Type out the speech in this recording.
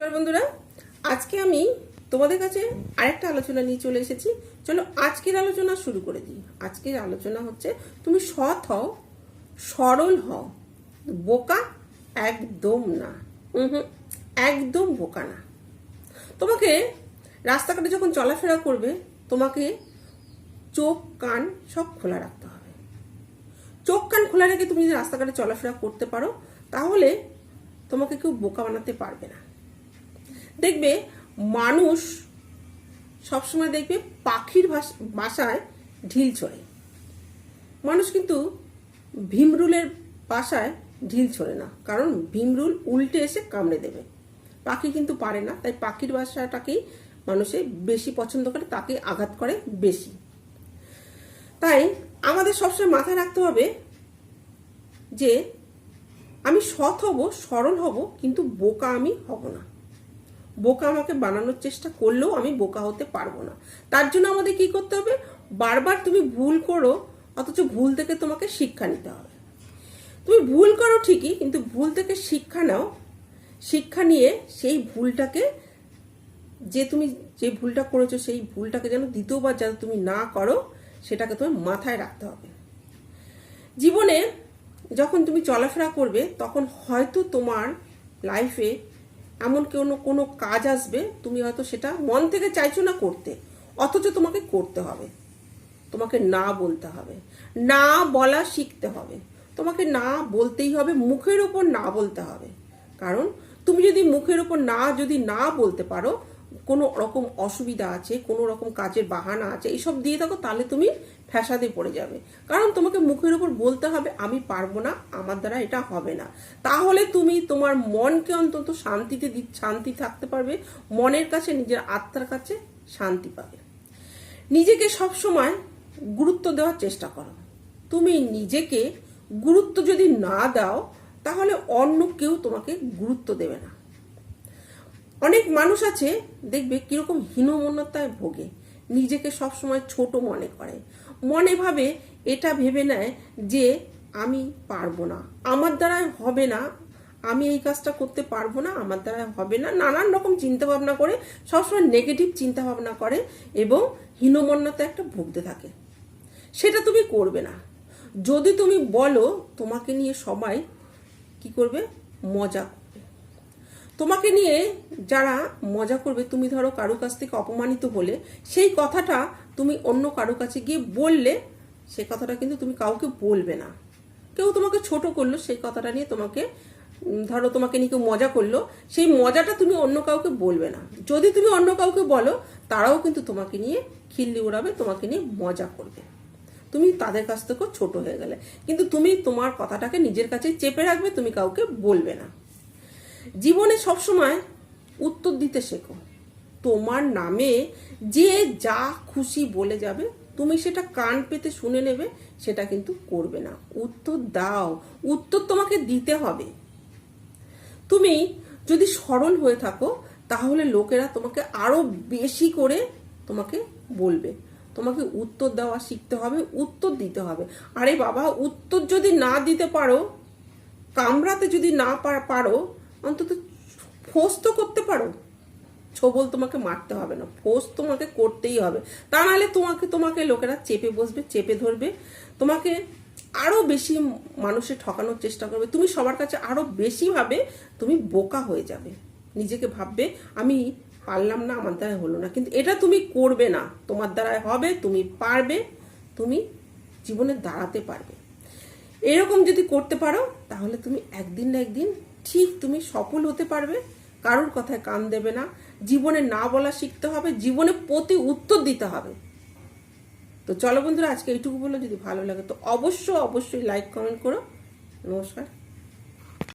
বন্ধুরা। আজকে আমি তোমাদের কাছে আরেকটা আলোচনা নিয়ে চলে এসেছি। চলো আজকের আলোচনা শুরু করে দিই। আজকের আলোচনা হচ্ছে তুমি সৎ হও সরল হও বোকা একদম না। উহুম, একদম বোকা না। তোমাকে রাস্তাঘাটে যখন চলাফেরা করবে তোমাকে চোখ কান সব খোলা রাখতে হবে। চোখ কান খোলা রেখে তুমি যদি রাস্তাঘাটে চলাফেরা করতে পারো তাহলে তোমাকে কেউ বোকা বানাতে পারবে না। দেখবে মানুষ সবসময় দেখবে পাখির বাসায় ঢিল ছড়ে। মানুষ কিন্তু ভীমরুলের বাসায় ঢিল ছড়ে না, কারণ ভীমরুল উল্টে এসে কামড়ে দেবে। পাখি কিন্তু পারে না, তাই পাখির বাসাটাকেই মানুষে বেশি পছন্দ করে, তাকে আঘাত করে বেশি। তাই আমাদের সবসময় মাথায় রাখতে হবে যে, আমি সৎ হব, সরল হব, কিন্তু বোকা আমি হব না। বোকা আমাকে বানানোর চেষ্টা করলেও আমি বোকা হতে পারব না। তার জন্য আমাদের কি করতে হবে? বারবার তুমি ভুল করো, অথচ ভুল থেকে তোমাকে শিক্ষা নিতে হবে। তুমি ভুল করো ঠিকই, কিন্তু ভুল থেকে শিক্ষা নাও। শিক্ষা নিয়ে সেই ভুলটাকে যে তুমি যে ভুলটা করেছ, সেই ভুলটাকে যেন দ্বিতীয়বার যেন তুমি না করো, সেটাকে তোমার মাথায় রাখতে হবে। জীবনে যখন তুমি চলাফেরা করবে, তখন হয়তো তোমার লাইফে এমন কোনো কোনো কাজ আসবে? তুমি হয়তো সেটা মন থেকে চাইছো না করতে। অথচ তোমাকে করতে হবে। তোমাকে না বলতে হবে। না বলা শিখতে হবে। তোমাকে না বলতেই হবে, মুখের ওপর না বলতে হবে। কারণ তুমি যদি মুখের ওপর না, যদি না বলতে পারো কোনো রকম অসুবিধা আছে, কোনো রকম কাজের বাহানা আছে, এইসব দিয়ে থাকো তাহলে তুমি ফ্যাসাদে পড়ে যাবে। কারণ তোমাকে মুখের উপর বলতে হবে, আমি পারব না, আমার দ্বারা এটা হবে না। তাহলে তুমি তোমার মনকে অন্তত শান্তিতে দি- শান্তি থাকতে পারবে, মনের কাছে, নিজের আত্মার কাছে শান্তি পাবে। নিজেকে সবসময় গুরুত্ব দেওয়ার চেষ্টা করো। তুমি নিজেকে গুরুত্ব যদি না দাও, তাহলে অন্য কেউ তোমাকে গুরুত্ব দেবে না। অনেক মানুষ আছে, দেখবে কীরকম হীনমন্যতায় ভোগে। নিজেকে সবসময় ছোট মনে করে। মনে ভাবে এটা ভেবে নেয় যে আমি পারব না। আমার দ্বারা হবে না। আমি এই কাজটা করতে পারব না, আমার দ্বারা হবে না। নানান রকম চিন্তা ভাবনা করে, সবসময় নেগেটিভ চিন্তা ভাবনা করে এবং হীনমন্যতা একটা ভুগতে থাকে। সেটা তুমি করবে না। যদি তুমি বলো, তোমাকে নিয়ে সবাই কি করবে? মজা তোমাকে নিয়ে যারা মজা করবে, তুমি ধরো কারও কাছ থেকে অপমানিত হলে, সেই কথাটা তুমি অন্য কারও কাছে গিয়ে বললে, সে কথাটা কিন্তু তুমি কাউকে বলবে না। কেউ তোমাকে ছোট করল, সেই কথাটা নিয়ে তোমাকে ধরো তোমাকে নিয়ে কেউ মজা করল, সেই মজাটা তুমি অন্য কাউকে বলবে না। যদি তুমি অন্য কাউকে বলো, তারাও কিন্তু তোমাকে নিয়ে খিল্লি উড়াবে তোমাকে নিয়ে মজা করবে। তুমি তাদের কাছ থেকেও ছোট হয়ে গেলে। কিন্তু তুমি তোমার কথাটাকে নিজের কাছে চেপে রাখবে, তুমি কাউকে বলবে না। জীবনে সবসময় উত্তর দিতে শেখো। তোমার নামে যে যা খুশি বলে যাবে, তুমি সেটা কান পেতে শুনে নেবে, সেটা কিন্তু করবে না। উত্তর দাও। উত্তর তোমাকে দিতে হবে। তুমি যদি সরল হয়ে থাকো, তাহলে লোকেরা তোমাকে আরও বেশি করে তোমাকে বলবে। তোমাকে উত্তর দেওয়া শিখতে হবে, উত্তর দিতে হবে। আরে বাবা, উত্তর যদি না দিতে পারো, কামড়াতে যদি না পারো অন্তত ফোর্স তো করতে পারো। ছবল তোমাকে মারতে হবে না ফোর্স তোমাকে করতেই হবে। তা নাহলে তোমাকে তোমাকে লোকেরা চেপে বসবে, চেপে ধরবে। তোমাকে আরও বেশি মানুষের ঠকানোর চেষ্টা করবে। তুমি সবার কাছে আরও বেশি ভাবে তুমি বোকা হয়ে যাবে। নিজেকে ভাববে, আমি পারলাম না, আমার দ্বারা হলো না। কিন্তু এটা তুমি করবে না। তোমার দ্বারায় হবে, তুমি পারবে, তুমি জীবনে দাঁড়াতে পারবে। এরকম যদি করতে পারো, তাহলে তুমি একদিন না একদিন ঠিক তুমি সফল হতে পারবে, কারোর কথায় কান দেবে না। জীবনে না বলা শিখতে হবে, জীবনে প্রতি উত্তর দিতে হবে। তো চলো বন্ধুরা, আজকে এইটুকু বলো যদি ভালো লাগে তো অবশ্যই অবশ্যই লাইক কমেন্ট করো। নমস্কার।